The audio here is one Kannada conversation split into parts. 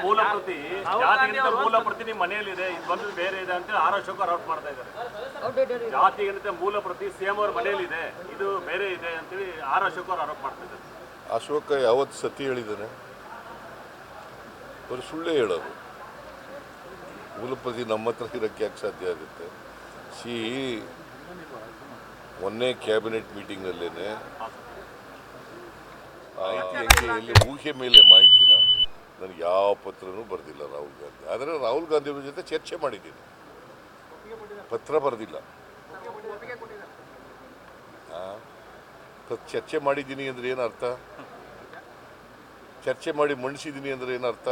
ಮೂಲ ಪ್ರತಿ ಜಾತಿಗಿಂತ ಮೂಲ ಪ್ರತಿ ನಿಮ್ಮ ಮನೆಯಲ್ಲಿದೆ ಇದು ಬಂದು ಬೇರೆ ಇದೆ ಅಂತ ಆರ್ ಅಶೋಕ್ ಔಟ್ ಮಾಡ್ತಾ ಇದ್ದಾರೆ ಜಾತಿಗಿಂತ ಮೂಲ ಪ್ರತಿ ಸಿಎಂ ಅವ್ರ ಮನೆಯಲ್ಲಿದೆ ಇದು ಬೇರೆ ಇದೆ ಅಂತೇಳಿ ಆರ್ ಅಶೋಕ್ ಅವರು ಆರೋಪ ಮಾಡ್ತಾ ಇದ್ದಾರೆ ಅಶೋಕ ಯಾವತ್ತು ಸತಿ ಹೇಳಿದ್ದಾನೆ? ಅವರು ಸುಳ್ಳೇ ಹೇಳೋದು. ಮೂಲಪ್ರತಿ ನಮ್ಮ ಹತ್ರ ಇರೋಕ್ಕೆ ಯಾಕೆ ಸಾಧ್ಯ ಆಗುತ್ತೆ? ಸಿ ಮೊನ್ನೆ ಕ್ಯಾಬಿನೆಟ್ ಮಾಹಿತಿ ಹೆಂಗೆ ಎಲ್ಲಿ ಊಹೆ ಮೇಲೆ ಮಾಹಿತಿನ ನನಗೆ ಯಾವ ಪತ್ರನೂ ಬರೆದಿಲ್ಲ ರಾಹುಲ್ ಗಾಂಧಿ. ಆದರೆ ರಾಹುಲ್ ಗಾಂಧಿ ಅವ್ರ ಜೊತೆ ಚರ್ಚೆ ಮಾಡಿದ್ದೀನಿ. ಪತ್ರ ಬರೆದಿಲ್ಲ. ಚರ್ಚೆ ಮಾಡಿದ್ದೀನಿ ಅಂದ್ರೆ ಏನು ಅರ್ಥ? ಚರ್ಚೆ ಮಾಡಿ ಮಣಿಸಿದ್ದೀನಿ ಅಂದ್ರೆ ಅರ್ಥ?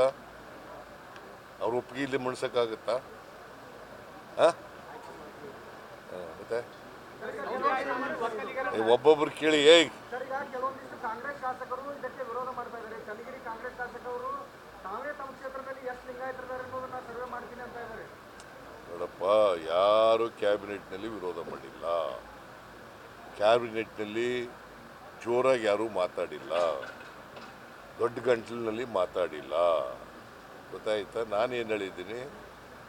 ಅವ್ರ ಒಪ್ಪಿಗೆ ಇಲ್ಲಿ ಮಣಿಸೋಕ್ಕಾಗತ್ತಾ? ಹಾಂ ಮತ್ತೆ? ಒಬ್ಬೊಬ್ರು ಕೇಳಿ, ಏಯ್! ಯಾರು ಕ್ಯಾಬಿನೆಟ್ನಲ್ಲಿ ವಿರೋಧ ಮಾಡಿಲ್ಲ? ಕ್ಯಾಬಿನೆಟ್ನಲ್ಲಿ ಜೋರಾಗಿ ಯಾರೂ ಮಾತಾಡಿಲ್ಲ. ದೊಡ್ಡ ಗಂಟಲಿನಲ್ಲಿ ಮಾತಾಡಿಲ್ಲ. ಗೊತ್ತಾಯ್ತಾ? ನಾನೇನು ಹೇಳಿದ್ದೀನಿ?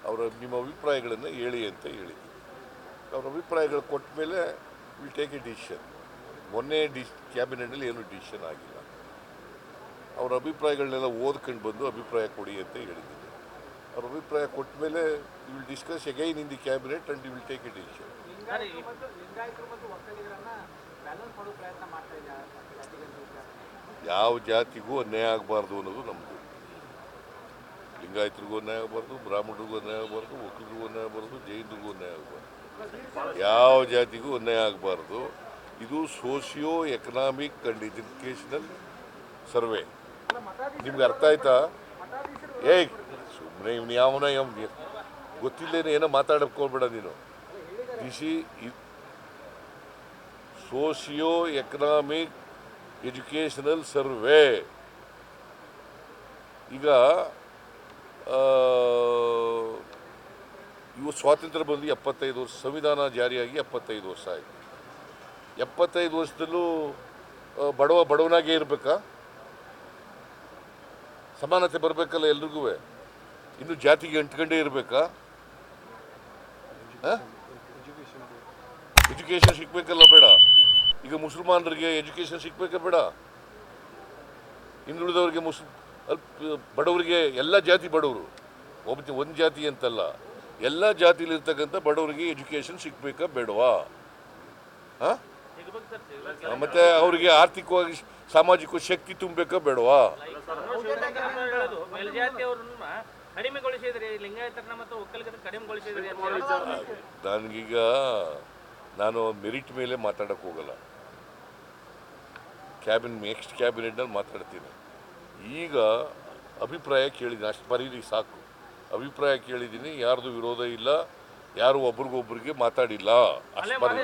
ಅವರ ನಿಮ್ಮ ಅಭಿಪ್ರಾಯಗಳನ್ನು ಹೇಳಿ ಅಂತ ಹೇಳಿದ್ದೀನಿ. ಅವ್ರ ಅಭಿಪ್ರಾಯಗಳು ಕೊಟ್ಟ ಮೇಲೆ ವಿಲ್ ಟೇಕ್ ಎ ಡಿಸಿಷನ್ ಮೊನ್ನೆ ಡಿಸ್, ಕ್ಯಾಬಿನೆಟ್ನಲ್ಲಿ ಏನು ಡಿಸಿಷನ್ ಆಗಿಲ್ಲ. ಅವರ ಅಭಿಪ್ರಾಯಗಳನ್ನೆಲ್ಲ ಓದ್ಕೊಂಡು ಬಂದು ಅಭಿಪ್ರಾಯ ಕೊಡಿ ಅಂತ ಹೇಳಿದ್ದೀನಿ. ಅವ್ರ ಅಭಿಪ್ರಾಯ ಕೊಟ್ಟ ಮೇಲೆ will discuss again in the cabinet and will take it decision ಇದ್ದಾರೆ ಯಾವ ಜಾತಿಗೂ ಅನ್ಯಾಯ ಆಗಬಾರ್ದು ಅನ್ನೋದು ನಮ್ಮದು ಲಿಂಗಾಯತರಿಗೂ ಅನ್ಯಾಯ ಆಗಬಾರ್ದು ಬ್ರಾಹ್ಮಣರಿಗೂ ಅನ್ಯಾಯ ಆಗಬಾರ್ದು ಒಕ್ಕಿಗೂ ಅನ್ಯಾಯ ಆಗಬಾರ್ದು ಜೈನರಿಗೂ ಅನ್ಯಾಯ ಆಗಬಾರ್ದು. ಯಾವ ಜಾತಿಗೂ ಅನ್ಯಾಯ ಆಗಬಾರ್ದು ಇದು socio economic and educational survey. ನಿಮ್ಗೆ ಅರ್ಥ ಆಯ್ತಾ? ಏಯ್ ಸುಮ್ಮನೆ ಇವ್ನು ಯಾವನ ಯಾವ ಗೊತ್ತಿಲ್ಲೇನು ಏನೋ ಮಾತಾಡಕ್ಕೆ ಹೋಗ್ಬೇಡ ನೀನು. ದಿಸಿ ಸೋಷಿಯೋ ಎಕನಾಮಿಕ್ ಎಜುಕೇಷನಲ್ ಸರ್ವೆ. ಈಗ ಇವು ಸ್ವಾತಂತ್ರ್ಯ ಬಂದು ಎಪ್ಪತ್ತೈದು ವರ್ಷ, ಸಂವಿಧಾನ ಜಾರಿಯಾಗಿ ಎಪ್ಪತ್ತೈದು ವರ್ಷ ಆಯಿತು. ಎಪ್ಪತ್ತೈದು ವರ್ಷದಲ್ಲೂ ಬಡವ ಬಡವನಾಗೇ ಇರಬೇಕಾ? ಸಮಾನತೆ ಬರಬೇಕಲ್ಲ ಎಲ್ರಿಗೂ? ಇನ್ನು ಜಾತಿಗೆ ಅಂಟ್ಕೊಂಡೇ ಇರಬೇಕಾ? ಎಜುಕೇಷನ್ ಸಿಗ್ಬೇಕಲ್ಲ ಬೇಡ. ಈಗ ಮುಸಲ್ಮಾನರಿಗೆ ಎಜುಕೇಷನ್ ಸಿಗ್ಬೇಕಾ ಬೇಡ. ಹಿಂದುಳಿದವರಿಗೆ ಮುಸ್ ಬಡವರಿಗೆ ಎಲ್ಲ ಜಾತಿ ಬಡವರು. ಒಬ್ಬ ಒಂದು ಜಾತಿ ಅಂತಲ್ಲ. ಎಲ್ಲ ಜಾತಿಲಿರ್ತಕ್ಕಂಥ ಬಡವರಿಗೆ ಎಜುಕೇಷನ್ ಸಿಗ್ಬೇಕಾ ಬೇಡವಾ? ಹಾಂ? ಮತ್ತೆ ಅವರಿಗೆ ಆರ್ಥಿಕವಾಗಿ ಸಾಮಾಜಿಕ ಶಕ್ತಿ ತುಂಬಬೇಕ ಬೇಡವಾ? ನನಗೀಗ ನಾನು ಮೆರಿಟ್ ಮೇಲೆ ಮಾತಾಡಕ್ಕೆ ಹೋಗಲ್ಲ. ಕ್ಯಾಬಿನ್ ನೆಕ್ಸ್ಟ್ ಕ್ಯಾಬಿನೆಟ್ನಲ್ಲಿ ಮಾತಾಡ್ತೀನಿ. ಈಗ ಅಭಿಪ್ರಾಯ ಕೇಳಿದ್ದೀನಿ. ಅಷ್ಟು ಬರೀರಿ ಸಾಕು. ಅಭಿಪ್ರಾಯ ಕೇಳಿದ್ದೀನಿ. ಯಾರ್ದು ವಿರೋಧ ಇಲ್ಲ ಯಾರು ಒಬ್ರಿಗೊಬ್ರಿಗೆ ಮಾತಾಡಿಲ್ಲ. ಅಷ್ಟು ಬರೀರಿ